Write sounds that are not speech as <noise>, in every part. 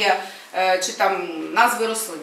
біологія е, чи там назви рослин.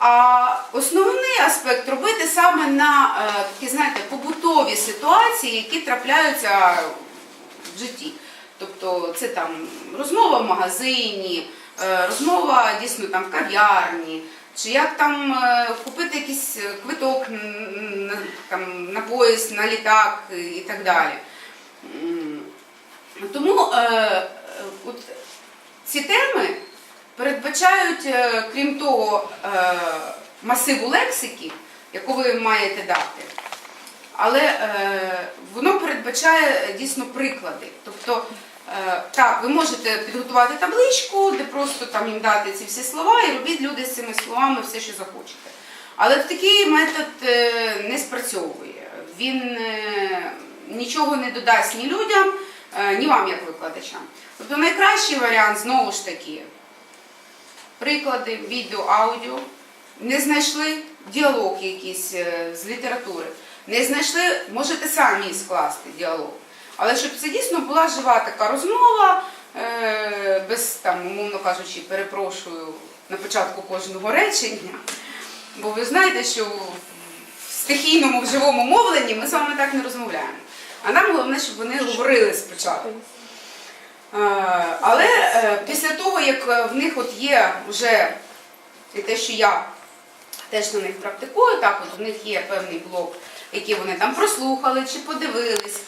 А, основний аспект робити саме на е, такі, знаєте, побутові ситуації, які трапляються в житті. Тобто це там розмова в магазині, е, розмова дійсно там в кав'ярні, чи як там купити якийсь квиток там, на поїзд, на літак і так далі. Тому ці теми передбачають, е, крім того, е, масиву лексики, яку ви маєте дати. Але е, воно передбачає дійсно приклади. Тобто, так, ви можете підготувати табличку, де просто там їм дати ці всі слова, і робіть люди з цими словами все, що захочете. Але такий метод не спрацьовує. Він нічого не додасть ні людям, ні вам як викладачам. Тобто найкращий варіант знову ж таки приклади, відео, аудіо. Не знайшли діалог якийсь е, з літератури. Не знайшли, можете самі скласти діалог. Але щоб це дійсно була жива така розмова, е, без там, умовно кажучи, перепрошую на початку кожного речення. Бо ви знаєте, що в стихійному, в живому мовленні ми з вами так не розмовляємо. А нам головне, щоб вони говорили спочатку. Е, Але е, після того, як е, в них от є вже і те, що я теж на них практикую, так от у них є певний блок, який вони там прослухали чи подивились,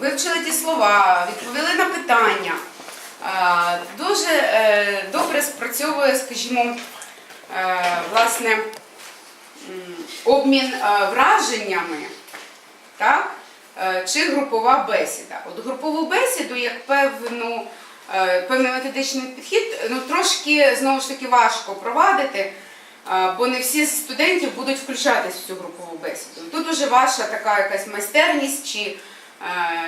вивчили ті слова, відповіли на питання. Дуже добре спрацьовує, скажімо, власне, обмін враженнями, так? Е, чи групова бесіда. От групову бесіду як певну, е, певний методичний підхід, ну трошки знову ж таки важко провадити, е, бо не всі з студентів будуть включатись в цю групову бесіду. Тут уже ваша така якась майстерність чи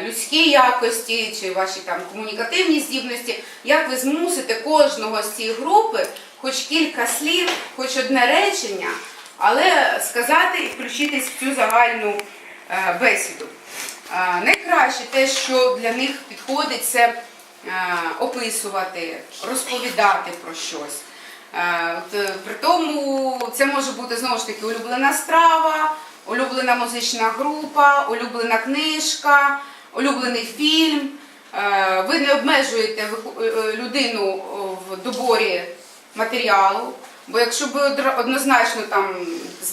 людські якості, чи ваші там комунікативні здібності, як ви змусите кожного з цієї групи хоч кілька слів, хоч одне речення, але сказати і включитись в цю загальну бесіду. Найкраще те, що для них підходить, це е, описувати, розповідати про щось. Е, е, При тому це може бути знову ж таки улюблена страва, улюблена музична група, улюблена книжка, улюблений фільм. Ви не обмежуєте людину в доборі матеріалу. Бо якщо б однозначно там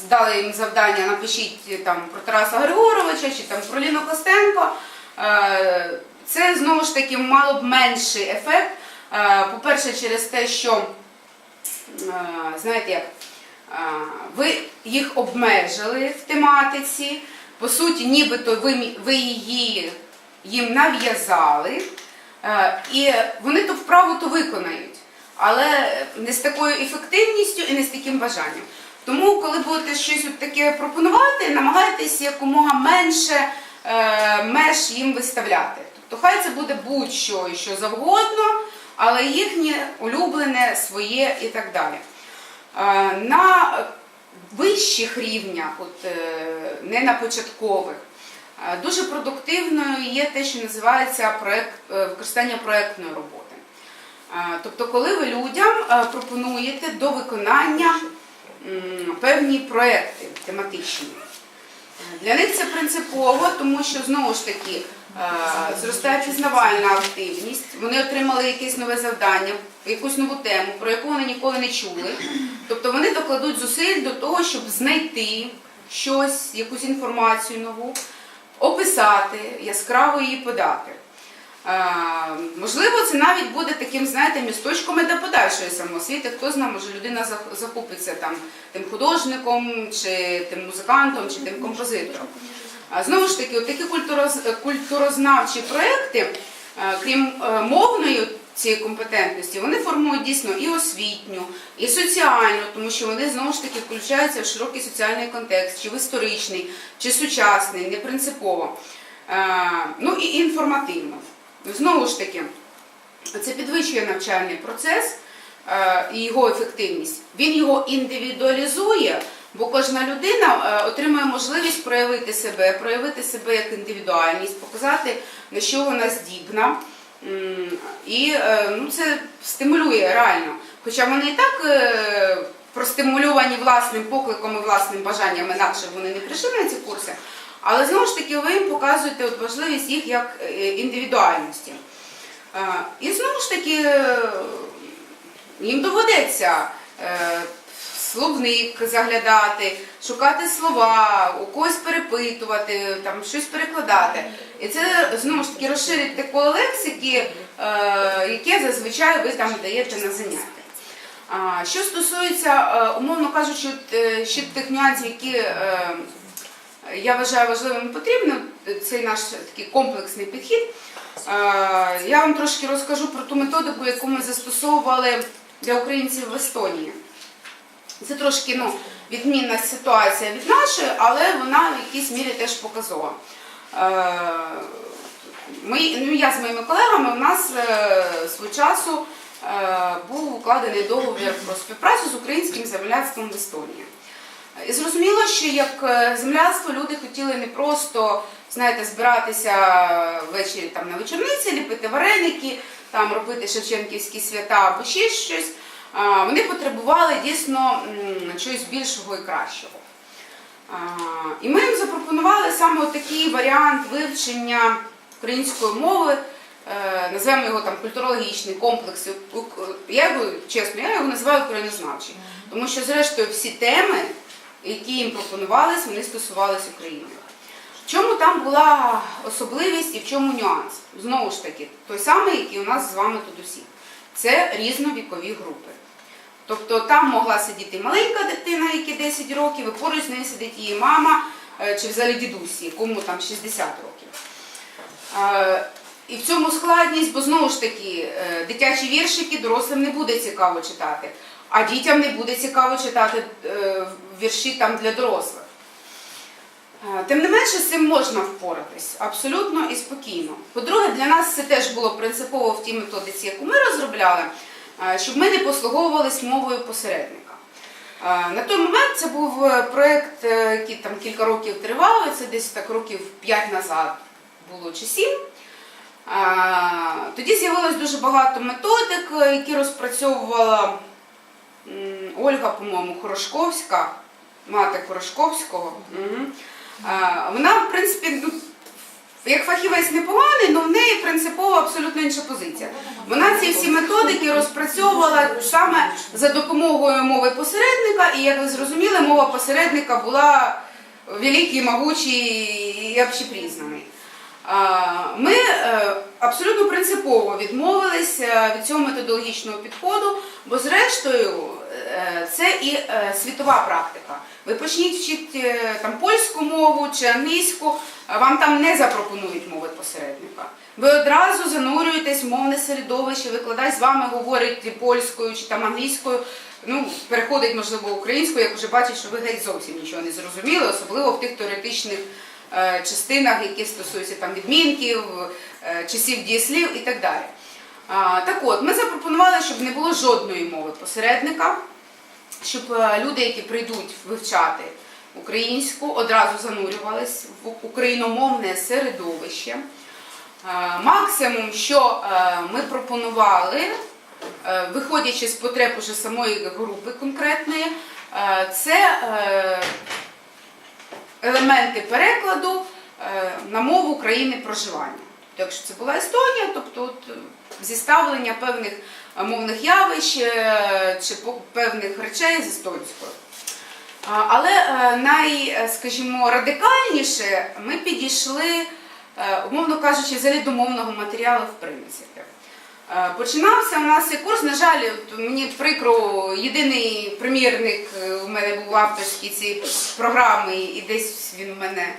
дали їм завдання, напишіть е, там про Тараса Григоровича чи там про Ліну Костенко, е, це знову ж таки мало б менший ефект. Е, По-перше, через те, що знаєте як, ви їх обмежили в тематиці, по суті, нібито ви, її їм нав'язали, і вони ту вправу то виконають, але не з такою ефективністю і не з таким бажанням. Тому, коли будете щось от таке пропонувати, намагайтесь якомога менше е, меж їм виставляти. Тобто хай це буде будь-що і що завгодно, але їхнє улюблене, своє і так далі. Е, На вищих рівнях, от, е, не на початкових, е, дуже продуктивною є те, що називається проект, е, використання проектної роботи. Тобто, коли ви людям е, пропонуєте до виконання певні проекти тематичні. Для них це принципово, тому що знову ж таки е, зростає пізнавальна активність. Вони отримали якесь нове завдання, якусь нову тему, про яку вони ніколи не чули. Тобто вони докладуть зусиль до того, щоб знайти щось, якусь інформацію нову, описати, яскраво її подати. Е, Можливо, це навіть буде таким, знаєте, місточком до подальшої самоосвіти. Хто знає, може людина зах- захопиться там тим художником, чи тим музикантом, чи тим композитором. Знову ж таки, такі культуроз- культурознавчі проекти, е, крім е, мовної цієї компетентності, вони формують дійсно і освітню, і соціальну, тому що вони знову ж таки включаються в широкий соціальний контекст, чи в історичний, чи сучасний, не принципово. Ну і інформативно. Знову ж таки, це підвищує навчальний процес е, і його ефективність. Він його індивідуалізує, бо кожна людина е, отримує можливість проявити себе, проявити себе як індивідуальність, показати, на що вона здібна. І е, ну, це стимулює реально. Хоча вони і так простимульовані власним покликом і власним бажанням, інакше вони не прийшли на ці курси. Але знову ж таки ви їм показуєте от важливість їх як е, індивідуальності. Е, І знову ж таки е, їм доведеться словник заглядати, шукати слова, у когось перепитувати, там щось перекладати. І це знову ж таки розширить те лексики, яке зазвичай ви там даєте на заняття. Що стосується, умовно кажучи, ще тих нюансів, які я вважаю важливим і потрібним, цей наш такий комплексний підхід. Е, Я вам трошки розкажу про ту методику, яку ми застосовували для українців в Естонії. Це трошки ну, відмінна ситуація від нашої, але вона в якійсь мірі теж показова. Е, Ми, ну, я з моїми колегами, у нас е, свого часу був укладений договір про співпрацю з українським земляцтвом в Естонії. Зрозуміло, що як е, земляцтво люди хотіли не просто знаєте, збиратися ввечері там, на вечорниці, ліпити вареники, там, робити шевченківські свята або ще щось. Вони потребували дійсно чогось більшого і кращого. І ми їм запропонували саме такий варіант вивчення української мови, е, називаємо його там культурологічний комплекс. Я його, чесно, я його називаю українознавчий, тому що, зрештою, всі теми, які їм пропонувались, вони стосувалися України. В чому там була особливість і в чому нюанс? Знову ж таки, той самий, який у нас з вами тут усі. Це різновікові групи. Тобто там могла сидіти маленька дитина, якій 10 років, і поруч з нею сидить її мама е, чи взагалі дідусь, якому там 60 років. Е, І в цьому складність, бо знову ж таки, е, дитячі віршики дорослим не буде цікаво читати, а дітям не буде цікаво читати вірші там для дорослих. Е, Тим не менше, з цим можна впоратись абсолютно і спокійно. По-друге, для нас це теж було принципово в тій методиці, яку ми розробляли, е, щоб ми не послуговувались мовою посередника. Е, На той момент це був проєкт, який там кілька років тривав, це десь так років 5 назад було чи 7. Тоді з'явилось дуже багато методик, які розпрацьовувала Ольга, по-моєму, Хорошковська, мати Хорошковського. Вона, в принципі, ну, як фахівець непоганий, але в неї принципово абсолютно інша позиція. Вона ці всі методики розпрацьовувала саме за допомогою мови посередника, і як ви зрозуміли, мова посередника була великий, могучий і общепризнаний. А, Ми е, абсолютно принципово відмовилися від цього методологічного підходу, бо зрештою е, це і е, світова практика. Ви почніть вчити е, там польську мову чи англійську, вам там не запропонують мови посередника. Ви одразу занурюєтесь в мовне середовище, викладач з вами говорить польською чи там англійською. Ну, переходить, можливо, українською, як вже бачить, що ви геть зовсім нічого не зрозуміли, особливо в тих теоретичних е, частинах, які стосуються там відмінків, е, часів дієслів і так далі. А, так от, ми запропонували, щоб не було жодної мови посередника, щоб е, люди, які прийдуть вивчати українську, одразу занурювались в україномовне середовище. Е, Максимум, що е, ми пропонували, виходячи з потреб уже самої групи конкретної, це елементи перекладу на мову країни проживання. Якщо це була Естонія, тобто зіставлення певних е, мовних явищ е, чи певних речей з естонською. Але е, най, скажімо, радикальніше ми підійшли, умовно кажучи, взагалі до мовного матеріалу в принципі. Починався у нас цей курс, на жаль, мені прикро, єдиний примірник у мене був авторський цієї програми, і десь він у мене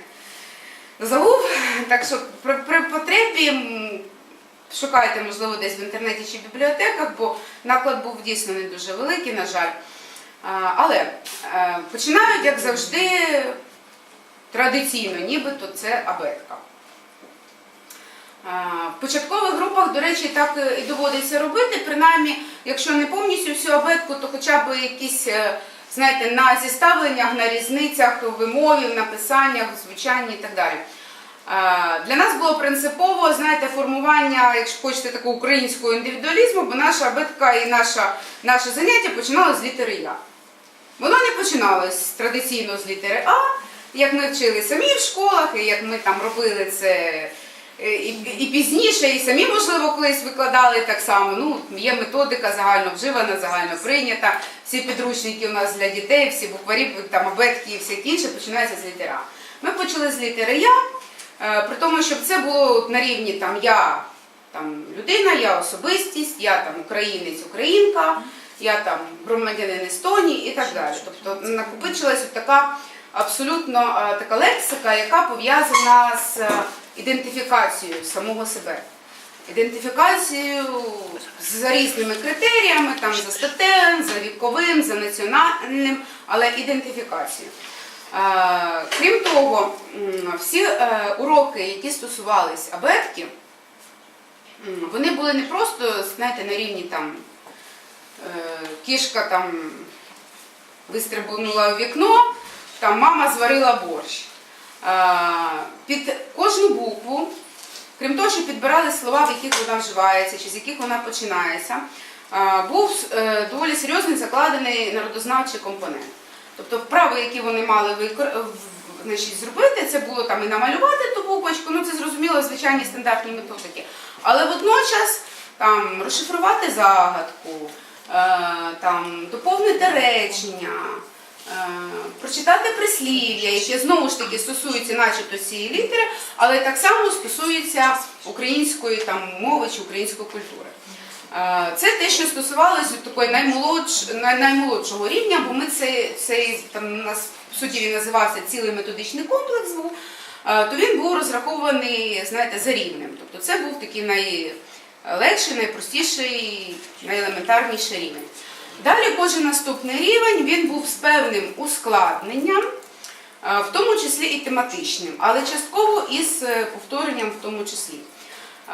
забув. Так що при, при потребі шукайте, можливо, десь в інтернеті чи бібліотеках, бо наклад був дійсно не дуже великий, на жаль. Але е, починають, як завжди, традиційно, нібито це абетка. В початкових групах, до речі, так і доводиться робити. Принаймні, якщо не повністю всю абетку, то хоча б якісь, е, знаєте, на зіставленнях, на різницях в вимові, написаннях, звучанні і так далі. Для нас було принципово, знаєте, формування, якщо хочете, такого українського індивідуалізму, бо наша абетка і наша, наше заняття починалося з літери Я. Воно не починалось традиційно з літери А, як ми вчили самі в школах, і як ми там робили це е, і, і пізніше, і самі, можливо, колись викладали так само. Ну, є методика загально вживана, загально прийнята. Всі підручники у нас для дітей, всі букварі, там абетки і все інше починаються з літери А. Ми почали з літери Я, при тому, щоб це було на рівні там я там людина, я особистість, я там українець, українка, я там громадянин Естонії і так далі. Тобто накопичилась от така абсолютно е, така лексика, яка пов'язана з е, ідентифікацією самого себе. Ідентифікацією за різними критеріями, там за статевим, за віковим, за національним, але ідентифікацією. Е, Крім того, всі е, уроки, які стосувались абетки, вони були не просто, знаєте, на рівні там е, кішка там вистрибнула у вікно, там мама зварила борщ. Під кожну букву, крім того, що підбирали слова, в яких вона вживається, чи з яких вона починається, був доволі серйозний закладений народознавчий компонент. Тобто вправи, які вони мали значить, зробити, це було там і намалювати ту буквочку, ну це зрозуміло, звичайні стандартні методики. Але водночас там розшифрувати загадку, е, там, доповнити речення, е, прочитати прислів'я, яке знову ж таки стосуються начебто цієї літери, але так само стосуються української там, мови чи української культури. Це те, що стосувалося такої наймолодш, най- наймолодшого рівня, бо ми цей, цей там в суді він називався цілий методичний комплекс був, то він був розрахований, знаєте, за рівнем. Тобто це був такий найлегший, найпростіший, найелементарніший рівень. Далі кожен наступний рівень він був з певним ускладненням, в тому числі і тематичним, але частково із е, повторенням в тому числі. Е,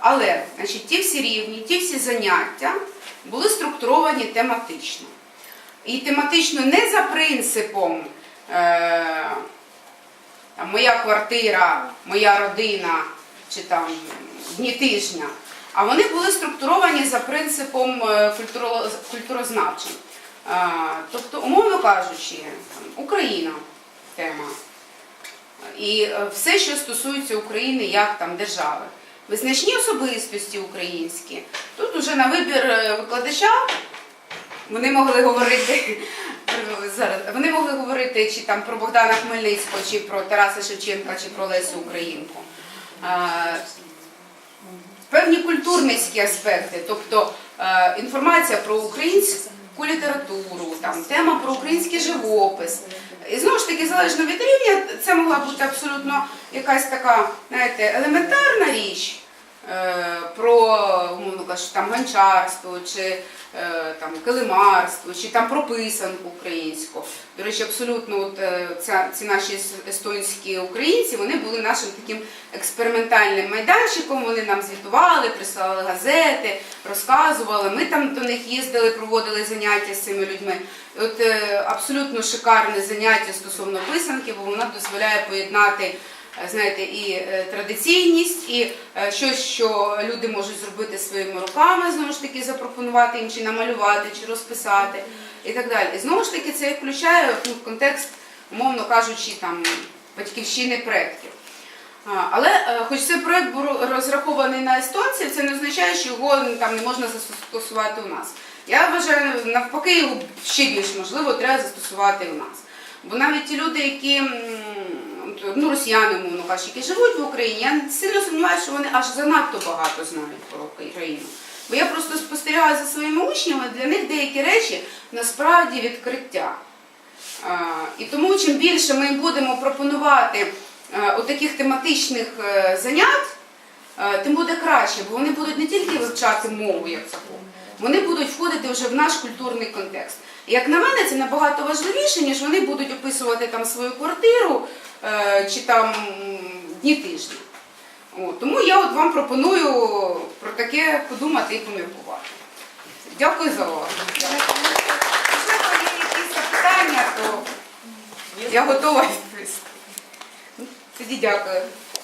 Але значить, ті всі рівні, ті всі заняття були структуровані тематично. І тематично не за принципом е, там, моя квартира, моя родина чи там дні тижня, а вони були структуровані за принципом е, культурознавчим. Тобто, умовно кажучи, Україна тема. І все, що стосується України як там держави. Визначні особистості українські. Тут уже на вибір е, викладача вони могли говорити. <laughs> Вони могли говорити чи там про Богдана Хмельницького, чи про Тараса Шевченка, чи про Лесю Українку. Певні культурницькі аспекти, тобто е, інформація про українську літературу, там тема про український живопис. І знову ж таки, залежно від рівня, це могла бути абсолютно якась така, знаєте, елементарна річ е, про, умовно кажучи, там гончарство, чи е, там килимарство, чи там про писанку українську. До речі, абсолютно от, е, ця, ці наші естонські українці, вони були нашим таким експериментальним майданчиком. Вони нам звітували, присилали газети, розказували. Ми там до них їздили, проводили заняття з цими людьми. От абсолютно шикарне заняття стосовно писанки, бо вона дозволяє поєднати. Е, Знаєте, і е, традиційність, і е, щось, що люди можуть зробити своїми руками, знову ж таки запропонувати їм чи намалювати, чи розписати, і так далі. І знову ж таки це включає ну, в контекст, умовно кажучи, там батьківщини предків. Але хоч цей проект був розрахований на естонців, це не означає, що його ну, там не можна застосувати у нас. Я вважаю, навпаки, його ще більш можливо треба застосувати у нас. Бо навіть ті люди, які от, ну, росіяни, мовно кажучи, які живуть в Україні, я сильно сумніваюся, що вони аж занадто багато знають про Україну. Бо я просто спостерігаю за своїми учнями, для них деякі речі насправді відкриття. А, І тому чим більше ми будемо пропонувати е, таких тематичних е, занять, е, тим буде краще, бо вони будуть не тільки вивчати мову як таку, вони будуть входити вже в наш культурний контекст. Як на мене, це набагато важливіше, ніж вони будуть описувати там свою квартиру чи там дні тижні. Тому я от вам пропоную про таке подумати і поміркувати. Дякую за увагу. Якщо є якісь запитання, то я готова відповісти. Тоді дякую.